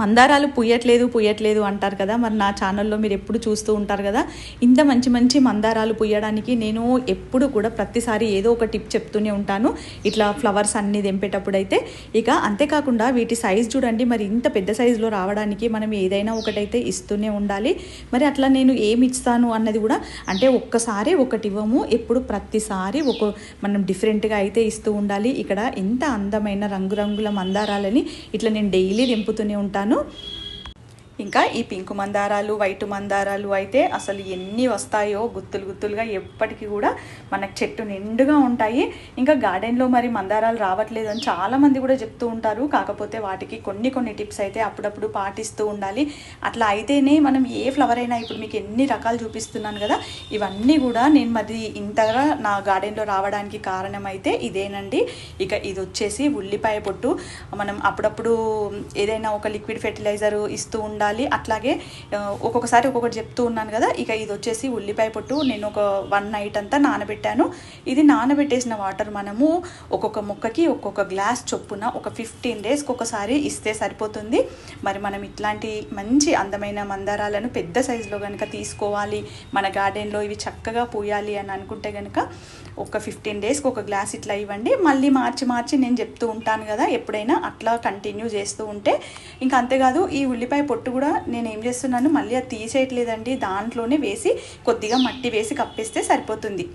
మందారాలు పుయ్యట్లేదు పుయ్యట్లేదు అంటారు కదా. మరి నా ఛానల్లో మీరు ఎప్పుడు చూస్తూ ఉంటారు కదా. ఇంత మంచి మంచి మందారాలు పుయ్యడానికి నేను ఎప్పుడు కూడా ప్రతిసారి ఏదో ఒక టిప్ చెప్తూనే ఉంటాను. ఇట్లా ఫ్లవర్స్ అన్ని తెంపేటప్పుడు అయితే ఇక అంతేకాకుండా వీటి సైజ్ చూడండి. మరి ఇంత పెద్ద సైజులో రావడానికి మనం ఏదైనా ఒకటైతే ఇస్తూనే ఉండాలి. మరి అట్లా నేను ఏమి ఇస్తాను అన్నది కూడా అంటే ఒక్కసారి ఒకటి ఇవ్వము. ఎప్పుడు ప్రతిసారి ఒక మనం డిఫరెంట్గా అయితే ఇస్తూ ఉండాలి. ఇక్కడ ఇంత అందమైన రంగురంగుల మందారాలని ఇట్లా నేను డైలీ తెంపుతూనే ఉంటాను. ¿no? ఇంకా ఈ పింక్ మందారాలు వైట్ మందారాలు అయితే అసలు ఎన్ని వస్తాయో గుత్తులు గుత్తులుగా ఎప్పటికీ కూడా మనకు చెట్టు నిండుగా ఉంటాయి. ఇంకా గార్డెన్లో మరి మందారాలు రావట్లేదు అని చాలామంది కూడా చెప్తూ ఉంటారు. కాకపోతే వాటికి కొన్ని కొన్ని టిప్స్ అయితే అప్పుడప్పుడు పాటిస్తూ ఉండాలి. అట్లా అయితేనే మనం ఏ ఫ్లవర్ అయినా ఇప్పుడు మీకు ఎన్ని రకాలు చూపిస్తున్నాను కదా ఇవన్నీ కూడా నేను మరి ఇంతగా నా గార్డెన్లో రావడానికి కారణం అయితే ఇదేనండి. ఇక ఇది వచ్చేసి ఉల్లిపాయ పొట్టు. మనం అప్పుడప్పుడు ఏదైనా ఒక లిక్విడ్ ఫెర్టిలైజర్ ఇస్తూ ఉండాలి. అట్లాగే ఒక్కొక్కసారి ఒక్కొక్కటి చెప్తూ ఉన్నాను కదా ఇక ఇది వచ్చేసి ఉల్లిపాయ పొట్టు నేను ఒక వన్ నైట్ అంతా నానబెట్టాను. ఇది నానబెట్టేసిన వాటర్ మనము ఒక్కొక్క మొక్కకి ఒక్కొక్క గ్లాస్ చొప్పున ఒక ఫిఫ్టీన్ డేస్కి ఒకసారి ఇస్తే సరిపోతుంది. మరి మనం ఇట్లాంటి మంచి అందమైన మందారాలను పెద్ద సైజులో కనుక తీసుకోవాలి మన గార్డెన్లో ఇవి చక్కగా పూయాలి అని అనుకుంటే కనుక ఒక ఫిఫ్టీన్ డేస్కి ఒక గ్లాస్ ఇట్లా ఇవ్వండి. మళ్ళీ మార్చి మార్చి నేను చెప్తూ ఉంటాను కదా ఎప్పుడైనా అట్లా కంటిన్యూ చేస్తూ ఉంటే. ఇంకా అంతేకాదు ఈ ఉల్లిపాయ పొట్టు కూడా నేను ఏం చేస్తున్నాను మళ్ళీ అది తీసేయట్లేదండి. దాంట్లోనే వేసి కొద్దిగా మట్టి వేసి కప్పేస్తే సరిపోతుంది.